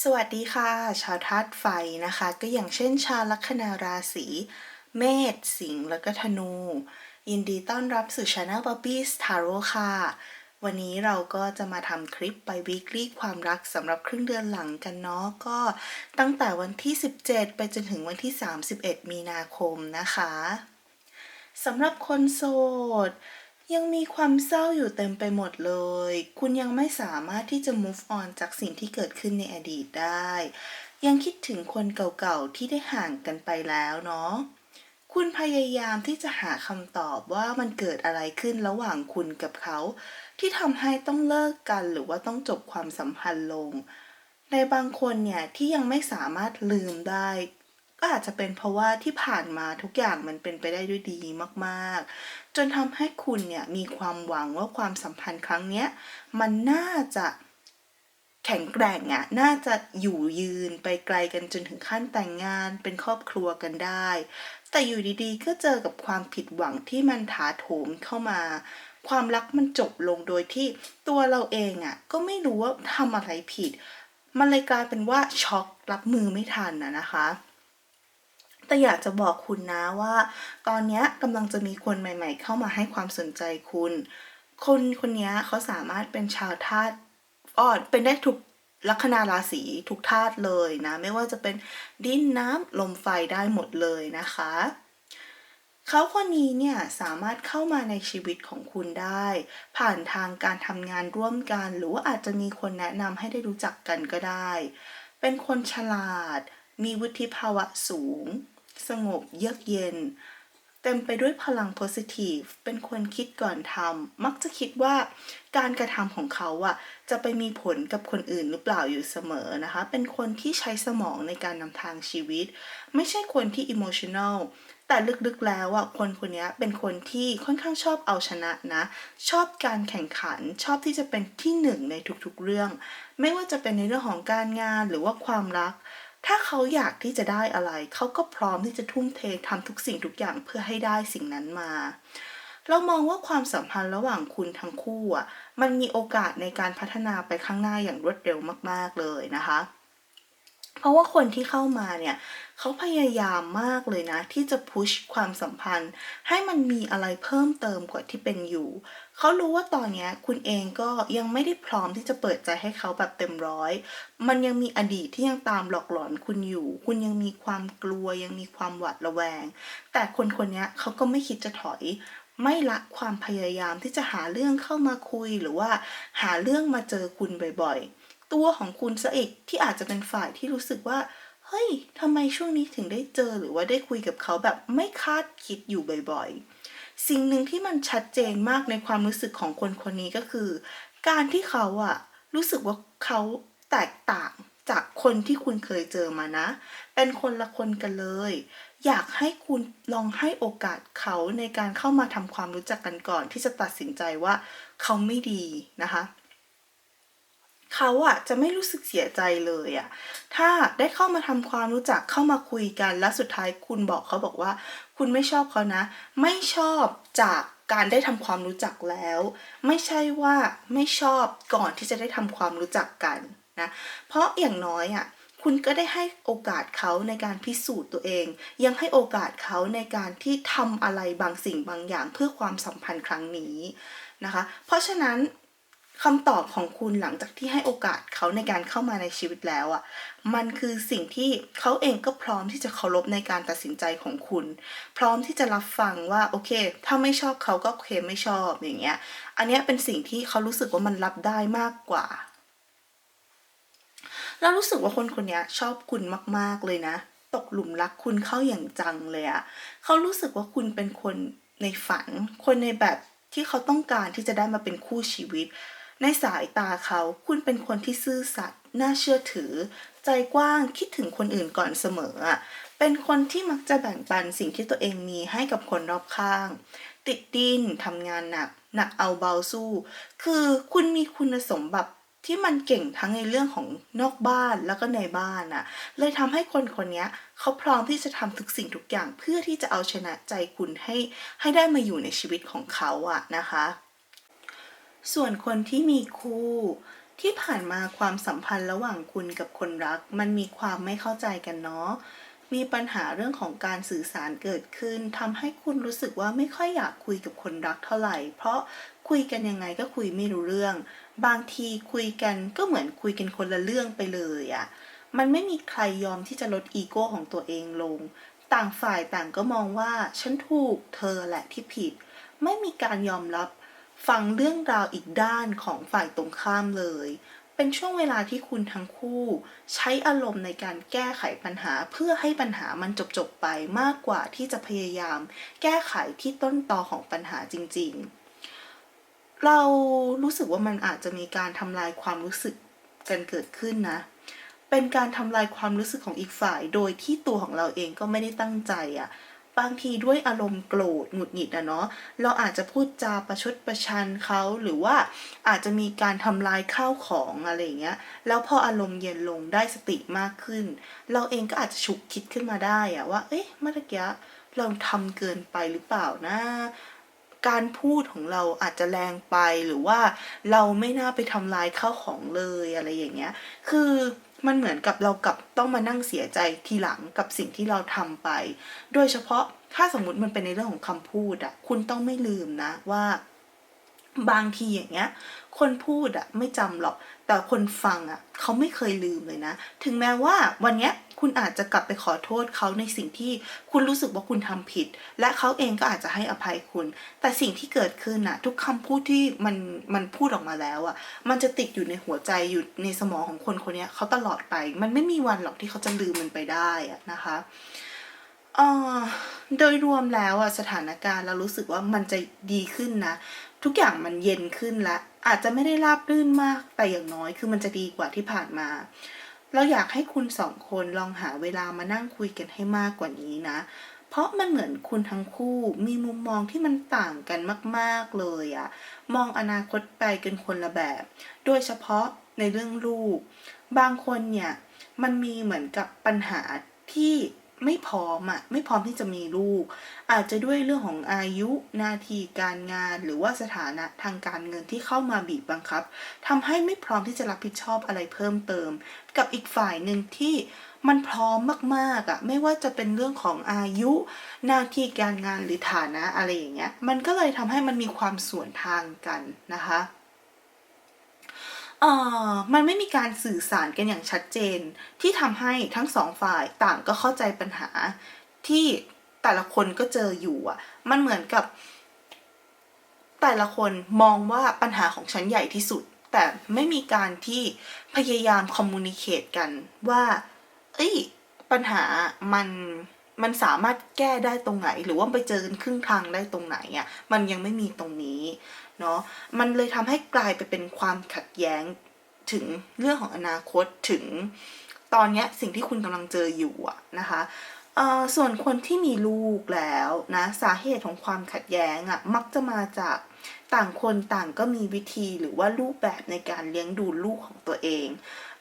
สวัสดีค่ะ ชาวธาตุไฟนะคะ ก็อย่างเช่น ชาวลัคนาราศีเมษสิงห์แล้วก็ธนู ยินดีต้อนรับสู่ช anel Bobby's Tarot ค่ะ วันนี้เราก็จะมาทำคลิปไป weekly ความรักสำหรับครึ่งเดือนหลังกันเนาะก็ตั้งแต่วันที่ 17 ไปจนถึงวันที่ 31 มีนาคมนะคะสำหรับคนโสด ยังมีความเศร้าอยู่เต็มไปหมดเลย คุณยังไม่สามารถที่จะ move on จากสิ่งที่เกิดขึ้นในอดีตได้ ยังคิดถึงคนเก่าๆที่ได้ห่างกันไปแล้วเนาะ คุณพยายามที่จะหาคำตอบว่ามันเกิดอะไรขึ้นระหว่างคุณกับเขา ที่ทำให้ต้องเลิกกันหรือว่าต้องจบความสัมพันธ์ลง ในบางคนเนี่ยที่ยังไม่สามารถลืมได้ ก็อาจจะเป็นเพราะว่าที่ผ่านมาทุกอย่างมันเป็นไปได้ด้วยดีมากๆ จนทำให้คุณเนี่ยมีความหวังว่าความสัมพันธ์ครั้งเนี้ยมันน่าจะแข็งแกร่งอะ่ะน่าจะอยู่ยืนไปไกลกันจนถึงขั้นแต่งงานเป็นครอบครัวกันได้ แต่อยู่ดีๆ ก็เจอกับความผิดหวังที่มันถาโถมเข้ามา ความรักมันจบลงโดยที่ตัวเราเองอะ่ะก็ไม่รู้ว่าทำอะไรผิด มันเลยกลายเป็นว่าช็อกรับมือไม่ทันนะนะคะ แต่อยากจะบอกคุณนะว่า ตอนนี้กำลังจะมีคนใหม่ ๆ เข้ามาให้ความสนใจคุณ คนคนนี้เขาสามารถเป็นชาวธาตุอ้อเป็นได้ทุกลัคนาราศีทุกธาตุเลยนะ ไม่ว่าจะเป็นดินน้ำลมไฟได้หมดเลยนะคะ เขาคนนี้เนี่ยสามารถเข้ามาในชีวิตของคุณได้ ผ่านทางการทำงานร่วมกัน หรือว่าอาจจะมีคนแนะนำให้ได้รู้จักกันก็ได้ เป็นคนฉลาด มีวุฒิภาวะสูง สงบเยือกเย็น เต็มไปด้วยพลัง positive เป็นคนคิดก่อนทำมักจะคิดว่าการกระทำของเขาอะจะไปมีผลกับคนอื่นหรือเปล่าอยู่เสมอนะคะ เป็นคนที่ใช้สมองในการนำทางชีวิต ไม่ใช่คนที่ emotional แต่ลึกๆ แล้วอะคนคนนี้เป็นคนที่ค่อนข้างชอบเอาชนะนะ ชอบการแข่งขันชอบที่จะเป็นที่หนึ่งในทุกๆเรื่อง ไม่ว่าจะเป็นในเรื่องของการงานหรือว่าความรัก ถ้าเขาอยากที่จะได้อะไร เขาก็พร้อมที่จะทุ่มเททำทุกสิ่งทุกอย่างเพื่อให้ได้สิ่งนั้นมา เรามองว่าความสัมพันธ์ระหว่างคุณทั้งคู่อะ มันมีโอกาสในการพัฒนาไปข้างหน้าอย่างรวดเร็วมาก ๆเลยนะคะ เพราะว่าคนที่เข้ามาเนี่ยเขาพยายามมากเลยนะ ที่จะพุชความสัมพันธ์ ให้มันมีอะไรเพิ่มเติมกว่าที่เป็นอยู่ เขารู้ว่าตอนนี้คุณเองก็ยังไม่ได้พร้อมที่จะเปิดใจให้เขาแบบเต็มร้อย มันยังมีอดีตที่ยังตามหลอกหลอนคุณอยู่ คุณยังมีความกลัวยังมีความหวาดระแวง แต่คนคนนี้เขาก็ไม่คิดจะถอยไม่ละความพยายามที่จะหาเรื่องเข้ามาคุยหรือว่าหาเรื่องมาเจอคุณบ่อยๆ ตัวของคุณซะอีกที่อาจจะเป็นฝ่ายที่รู้สึกว่า เฮ้ยทำไมช่วงนี้ถึงได้เจอหรือว่าได้คุยกับเขาแบบไม่คาดคิดอยู่บ่อยๆ สิ่งหนึ่งที่มันชัดเจนมากในความรู้สึกของคนคนนี้ก็คือ การที่เขาอะรู้สึกว่าเขาแตกต่างจากคนที่คุณเคยเจอมานะ เป็นคนละคนกันเลย อยากให้คุณลองให้โอกาสเขาในการเข้ามาทำความรู้จักกันก่อนที่จะตัดสินใจว่าเขาไม่ดีนะคะ เขาอะจะไม่รู้สึกเสียใจเลยอะถ้าได้เข้ามาทำความรู้จักเข้ามาคุยกันและสุดท้ายคุณบอกเขาบอกว่า คุณไม่ชอบเขานะ ไม่ชอบจากการได้ทำความรู้จักแล้ว ไม่ใช่ว่าไม่ชอบก่อนที่จะได้ทำความรู้จักกันนะเพราะอย่างน้อยอะคุณก็ได้ให้โอกาสเขาในการพิสูจน์ตัวเอง ยังให้โอกาสเขาในการที่ทำอะไรบางสิ่งบางอย่างเพื่อความสัมพันธ์ครั้งนี้นะคะ เพราะฉะนั้น คำตอบของคุณหลังจากที่ให้โอกาสเขาในการเข้ามาในชีวิตแล้วอะ่ะ มันคือสิ่งที่เขาเองก็พร้อมที่จะเคารพในการตัดสินใจของคุณ พร้อมที่จะรับฟังว่าโอเค ถ้าไม่ชอบเขาก็โอเคไม่ชอบอย่างเงี้ย อันเนี้ยเป็นสิ่งที่เขารู้สึกว่ามันรับได้มากกว่าแล้วรู้สึกว่าคนคนนี้ชอบคุณมากๆเลยนะ ตกหลุมรักคุณเข้าอย่างจังเลยอะเขารู้สึกว่าคุณเป็นคนในฝัน คนในแบบที่เขาต้องการที่จะได้มาเป็นคู่ชีวิต ในสายตาเขาคุณเป็นคนที่ซื่อสัตย์น่าเชื่อถือ ใจกว้างคิดถึงคนอื่นก่อนเสมอ เป็นคนที่มักจะแบ่งปันสิ่งที่ตัวเองมีให้กับคนรอบข้าง ติดดินทำงานหนัก หนักเอาเบาสู้ คือคุณมีคุณสมบัติที่มันเก่งทั้งในเรื่องของนอกบ้านแล้วก็ในบ้านน่ะ เลยทำให้คนคนนี้เขาพร้อมที่จะทำทุกสิ่งทุกอย่างเพื่อที่จะเอาชนะใจคุณให้ให้ได้มาอยู่ในชีวิตของเขาอะนะคะ ส่วนคนที่มีคู่ ที่ผ่านมาความสัมพันธ์ระหว่างคุณกับคนรัก มันมีความไม่เข้าใจกันเนาะมีปัญหาเรื่องของการสื่อสารเกิดขึ้นทำให้คุณรู้สึกว่าไม่ค่อยอยากคุยกับคนรักเท่าไหร่ เพราะคุยกันยังไงก็คุยไม่รู้เรื่อง บางทีคุยกันก็เหมือนคุยกันคนละเรื่องไปเลยอะมันไม่มีใครยอมที่จะลดอีโก้ของตัวเองลง ต่างฝ่ายต่างก็มองว่าฉันถูกเธอแหละที่ผิด ไม่มีการยอมรับ ฟังเรื่องราวอีกด้านของฝ่ายตรงข้ามเลย เป็นช่วงเวลาที่คุณทั้งคู่ ใช้อารมณ์ในการแก้ไขปัญหาเพื่อให้ปัญหามันจบๆไปมากกว่าที่จะพยายาม แก้ไขที่ต้นตอของปัญหาจริง ๆ เรารู้สึกว่ามันอาจจะมีการทำลายความรู้สึกกันเกิดขึ้นนะ เป็นการทำลายความรู้สึกของอีกฝ่าย โดยที่ตัวของเราเองก็ไม่ได้ตั้งใจอะ่ะ บางทีด้วยอารมณ์โกรธหงุดหงิดอะเนาะเราอาจจะพูดจาประชดประชันเขาหรือว่าอาจจะมีการทำลายข้าวของอะไรอย่างเงี้ยแล้วพออารมณ์เย็นลงได้สติมากขึ้น เราเองก็อาจจะฉุกคิดขึ้นมาได้อะว่า เอ๊ะเมื่อกี้เราทำเกินไปหรือเปล่านะการพูดของเราอาจจะแรงไปหรือว่าเราไม่น่าไปทำลายข้าวของเลยอะไรอย่างเงี้ย คือ มันเหมือนกับเรากลับต้องมานั่งเสียใจทีหลังกับสิ่งที่เราทำไป โดยเฉพาะถ้าสมมติมันเป็นในเรื่องของคำพูดอะคุณต้องไม่ลืมนะว่า บางทีอย่างเงี้ย คนพูดอะไม่จำหรอก แต่คนฟังอะเขาไม่เคยลืมเลยนะ ถึงแม้ว่าวันเนี้ยคุณอาจจะกลับไปขอโทษเขาในสิ่งที่คุณรู้สึกว่าคุณทำผิด และเขาเองก็อาจจะให้อภัยคุณ แต่สิ่งที่เกิดขึ้นอะทุกคำพูดที่มันมันพูดออกมาแล้วอะมันจะติดอยู่ในหัวใจอยู่ในสมองของคนคนนี้เขาตลอดไป มันไม่มีวันหรอกที่เขาจะลืมมันไปได้อะนะคะ เอ่อโดยรวมแล้วอะสถานการณ์เรารู้สึกว่ามันจะดีขึ้นนะ ทุกอย่างมันเย็นขึ้นละอาจจะไม่ได้ราบรื่นมากแต่อย่างน้อยคือมันจะดีกว่าที่ผ่านมา เราอยากให้คุณสองคนลองหาเวลามานั่งคุยกันให้มากกว่านี้นะ เพราะมันเหมือนคุณทั้งคู่มีมุมมองที่มันต่างกันมากๆเลยอะมองอนาคตไปกันคนละแบบ โดยเฉพาะในเรื่องลูก บางคนเนี่ยมันมีเหมือนกับปัญหาที่ ไม่พร้อมอะไม่พร้อมที่จะมีลูก อาจจะด้วยเรื่องของอายุหน้าที่การงานหรือว่าสถานะทางการเงินที่เข้ามาบีบบังคับทำให้ไม่พร้อมที่จะรับผิดชอบอะไรเพิ่มเติม กับอีกฝ่ายหนึ่งที่มันพร้อมมากๆอะไม่ว่าจะเป็นเรื่องของอายุหน้าที่การงานหรือฐานะอะไรอย่างเงี้ยมันก็เลยทำให้มันมีความส่วนทางกันนะคะ เอ่อมันไม่มีการสื่อสารกันอย่างชัดเจน ที่ทำให้ทั้งสองฝ่ายต่างก็เข้าใจปัญหาที่แต่ละคนก็เจออยู่อะ มันเหมือนกับ แต่ละคนมองว่าปัญหาของฉันใหญ่ที่สุด แต่ไม่มีการที่พยายามคอมมูนิเคตกันว่า เอ้ย ปัญหามัน มันสามารถแก้ได้ตรงไหน หรือว่าไปเจอกันครึ่งทางได้ตรงไหนอะมันยังไม่มีตรงนี้เนาะมันเลยทำให้กลายไปเป็นความขัดแย้งถึงเรื่องของอนาคตถึงตอนเนี้ยสิ่งที่คุณกำลังเจออยู่อะนะคะเอ่อส่วนคนที่มีลูกแล้วนะสาเหตุของความขัดแย้งอะมักจะมาจากต่างคนต่างก็มีวิธีหรือว่ารูปแบบในการเลี้ยงดูลูกของตัวเอง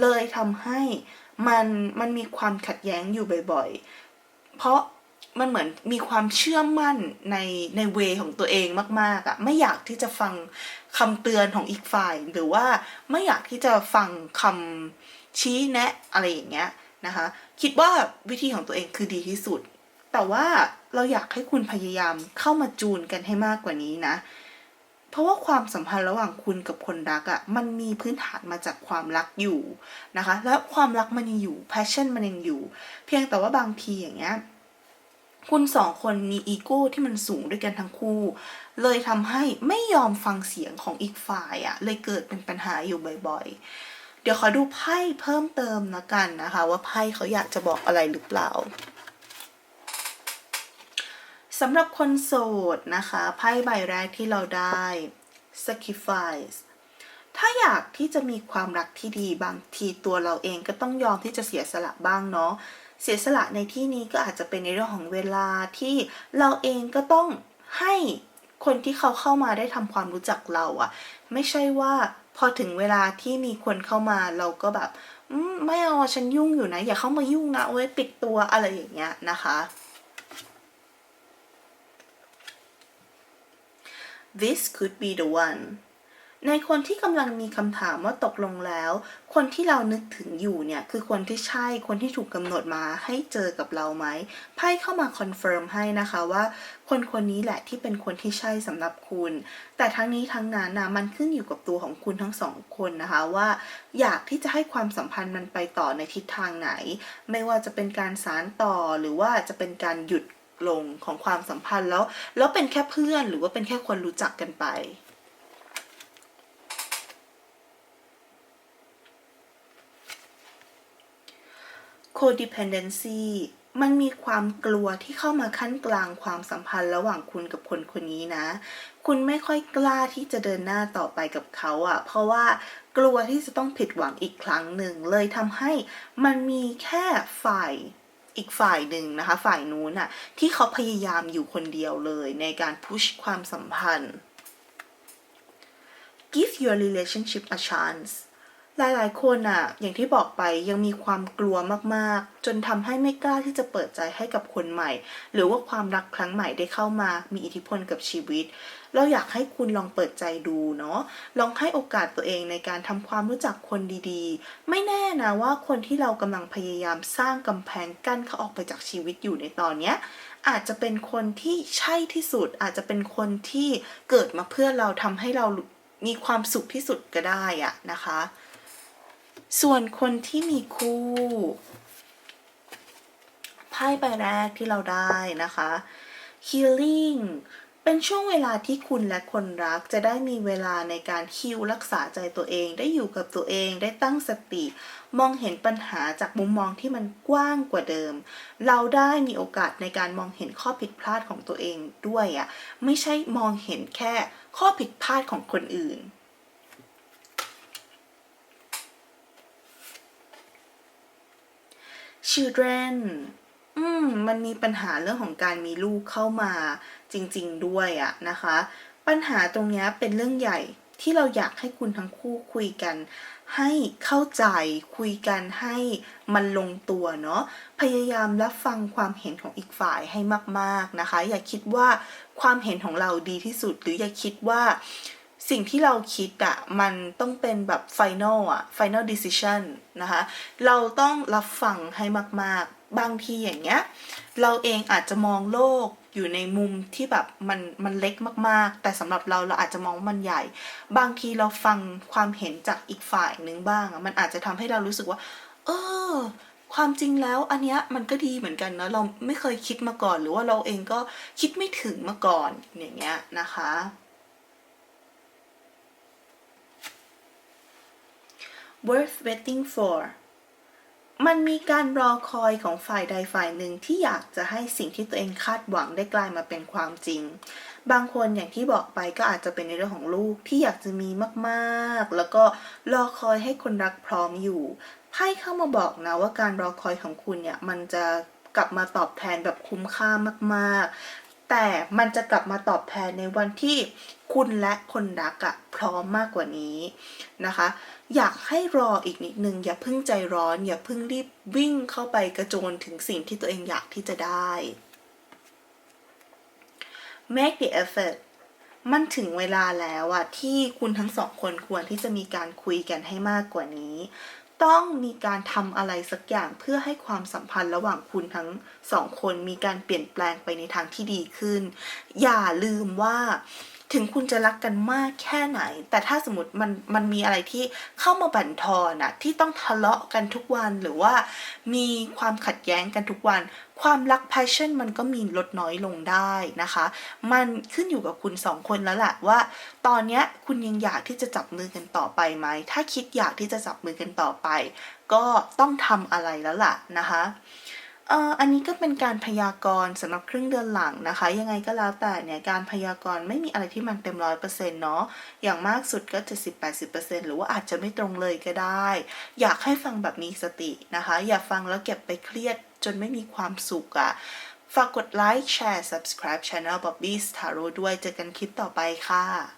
เลยทำให้มันมันมีความขัดแย้งอยู่บ่อยๆ เพราะมันเหมือนมีความเชื่อมั่นในในเวของตัวเองมากๆอะไม่อยากที่จะฟังคำเตือนของอีกฝ่าย หรือว่าไม่อยากที่จะฟังคำชี้แนะอะไรอย่างเงี้ยนะคะ คิดว่าวิธีของตัวเองคือดีที่สุด แต่ว่าเราอยากให้คุณพยายามเข้ามาจูนกันให้มากกว่านี้นะ ราะว่าความสัมพันธ์ระหว่างคุณกับคนรักอะ่ะมันมีพื้นฐานมาจากความรักอยู่นะคะ และความรักมันยังอยู่ passion มันยังอยู่ เพียงแต่ว่าบางทีอย่างเงี้ยคุณสองคนมีอีโก้ที่มันสูงด้วยกันทั้งคู่ เลยทำให้ไม่ยอมฟังเสียงของอีกฝ่ายอะเลยเกิดเป็นปัญหาอยู่บ่อยๆ เดี๋ยวขอดูไพ่เพิ่มเติมนะกันนะคะ ว่าไพ่เขาอยากจะบอกอะไรหรือเปล่า สำหรับคนโสดนะคะไพ่ใบแรกที่เราได้ sacrifice ถ้าอยากที่จะมีความรักที่ดีบางทีตัวเราเองก็ต้องยอมที่จะเสียสละบ้างเนาะเสียสละในที่นี้ก็อาจจะเป็นในเรื่องของเวลาที่เราเองก็ต้องให้คนที่เขาเข้ามาได้ทำความรู้จักเราอะไม่ใช่ว่าพอถึงเวลาที่มีคนเข้ามาเราก็แบบไม่เอาฉันยุ่งอยู่นะ อย่าเข้ามายุ่งนะเว้ยปิดตัวอะไรอย่างเงี้ยนะคะ this could be the one ในคนที่กำลังมีคำถามว่าตกลงแล้ว คนที่เรานึกถึงอยู่เนี่ย คือคนที่ใช่คนที่ถูกกำหนดมาให้เจอกับเราไหมไพ่เข้ามาคอนเฟิร์มให้นะคะว่า คนคนนี้แหละที่เป็นคนที่ใช่สำหรับคุณ แต่ทั้งนี้ทั้งนั้นนะมันขึ้นอยู่กับตัวของคุณทั้งสองคนนะคะว่า อยากที่จะให้ความสัมพันธ์มันไปต่อในทิศทางไหน ไม่ว่าจะเป็นการสารต่อหรือว่าจะเป็นการหยุด ลงของความสัมพันธ์แล้ว แล้วเป็นแค่เพื่อนหรือว่าเป็นแค่คนรู้จักกันไป codependency มันมีความกลัวที่เข้ามาขั้นกลางความสัมพันธ์ระหว่างคุณกับคนคนนี้นะ คุณไม่ค่อยกล้าที่จะเดินหน้าต่อไปกับเขาอะ่ะ เพราะว่ากลัวที่จะต้องผิดหวังอีกครั้งหนึ่งเลยทำให้มันมีแค่ฝ่าย อีกฝ่ายหนึ่งนะคะ ฝ่ายนู้นอะที่เขาพยายามอยู่คนเดียวเลยในการพุชความสัมพันธ์ give your relationship a chance หลายๆ คนอะอย่างที่บอกไปยังมีความกลัวมากๆ จนทำให้ไม่กล้าที่จะเปิดใจให้กับคนใหม่ หรือว่าความรักครั้งใหม่ได้เข้ามา มีอิทธิพลกับชีวิต เราอยากให้คุณลองเปิดใจดูเนาะลองให้โอกาสตัวเองในการทำความรู้จักคนดีๆ ไม่แน่นะว่าคนที่เรากำลังพยายามสร้างกำแพงกั้นเขาออกไปจากชีวิตอยู่ในตอนเนี้ยอาจจะเป็นคนที่ใช่ที่สุด อาจจะเป็นคนที่เกิดมาเพื่อเราทำให้เรามีความสุขที่สุดก็ได้อะนะคะ ส่วนคนที่มีคู่ไพ่ใบแรกที่เราได้นะคะ healing เป็นช่วงเวลาที่คุณและคนรักจะได้มีเวลาในการฮิลรักษาใจตัวเอง ได้อยู่กับตัวเองได้ตั้งสติ มองเห็นปัญหาจากมุมมองที่มันกว้างกว่าเดิม เราได้มีโอกาสในการมองเห็นข้อผิดพลาดของตัวเองด้วยอะ่ะไม่ใช่มองเห็นแค่ข้อผิดพลาดของคนอื่น children อืมมันมีปัญหาเรื่องของการมีลูกเข้ามาจริงๆด้วยอะนะคะ ปัญหาตรงนี้เป็นเรื่องใหญ่ที่เราอยากให้คุณทั้งคู่คุยกัน ให้เข้าใจคุยกันให้มันลงตัวเนาะพยายามรับฟังความเห็นของอีกฝ่ายให้มาก ๆนะคะ อย่าคิดว่าความเห็นของเราดีที่สุด หรืออย่าคิดว่า สิ่งที่เราคิดอะมันต้องเป็นแบบ final อะ final decision นะคะ เราต้องรับฟังให้มาก ๆ บางทีอย่างเงี้ย เราเองอาจจะมองโลกอยู่ในมุมที่แบบมันมันเล็กมากๆ แต่สำหรับเราเราอาจจะมองว่ามันใหญ่ บางทีเราฟังความเห็นจากอีกฝ่ายหนึ่งบ้างอะมันอาจจะทำให้เรารู้สึกว่า เออ ความจริงแล้วอันเนี้ยมันก็ดีเหมือนกันนะเราไม่เคยคิดมาก่อน หรือว่าเราเองก็คิดไม่ถึงมาก่อนอย่างเงี้ยนะคะ worth waiting for มันมีการรอคอยของฝ่ายใดฝ่ายหนึ่งที่อยากจะให้สิ่งที่ตัวเองคาดหวังได้กลายมาเป็นความจริง บางคนอย่างที่บอกไปก็อาจจะเป็นในเรื่องของลูกที่อยากจะมีมากๆ แล้วก็รอคอยให้คนรักพร้อมอยู่ไพ่เข้ามาบอกนะว่าการรอคอยของคุณเนี่ยมันจะกลับมาตอบแทนแบบคุ้มค่ามาก แต่มันจะกลับมาตอบแทนในวันที่คุณและคนรักอะพร้อมมากกว่านี้นะคะ อยากให้รออีกนิดนึง อย่าเพิ่งใจร้อน อย่าเพิ่งรีบวิ่งเข้าไปกระโจนถึงสิ่งที่ตัวเองอยากที่จะได้ make the effort มันถึงเวลาแล้วอะที่คุณทั้งสองคนควรที่จะมีการคุยกันให้มากกว่านี้ ต้องมีการทำอะไรสักอย่างเพื่อให้ความสัมพันธ์ระหว่างคุณทั้งสองคนมีการเปลี่ยนแปลงไปในทางที่ดีขึ้น อย่าลืมว่า ถึงคุณจะรักกันมากแค่ไหน แต่ถ้าสมมติมันมันมีอะไรที่เข้ามาบั่นทอนอะที่ต้องทะเลาะกันทุกวันหรือว่ามีความขัดแย้งกันทุกวัน ความรัก passion มันก็มีลดน้อยลงได้นะคะ มันขึ้นอยู่กับคุณสองคนแล้วแหละว่า ตอนนี้คุณยังอยากที่จะจับมือกันต่อไปไหม ถ้าคิดอยากที่จะจับมือกันต่อไป ก็ต้องทำอะไรแล้วล่ะนะคะ เอ่ออันนี้ก็เป็นการพยากรณ์สำหรับครึ่งเดือนหลังนะคะ ยังไงก็แล้วแต่เนี่ยการพยากรณ์ไม่มีอะไรที่มันเต็มร้อยเปอร์เซ็นต์เนาะอย่างมากสุดก็จะสิบแปดสิบเปอร์เซ็นต์หรือว่าอาจจะไม่ตรงเลยก็ได้ อยากให้ฟังแบบมีสตินะคะ อย่าฟังแล้วเก็บไปเครียดจนไม่มีความสุขอะ่ะฝากกดไลค์แชร์ subscribe channel Bobby's Tarot ด้วยเจอกันคลิปต่อไปค่ะ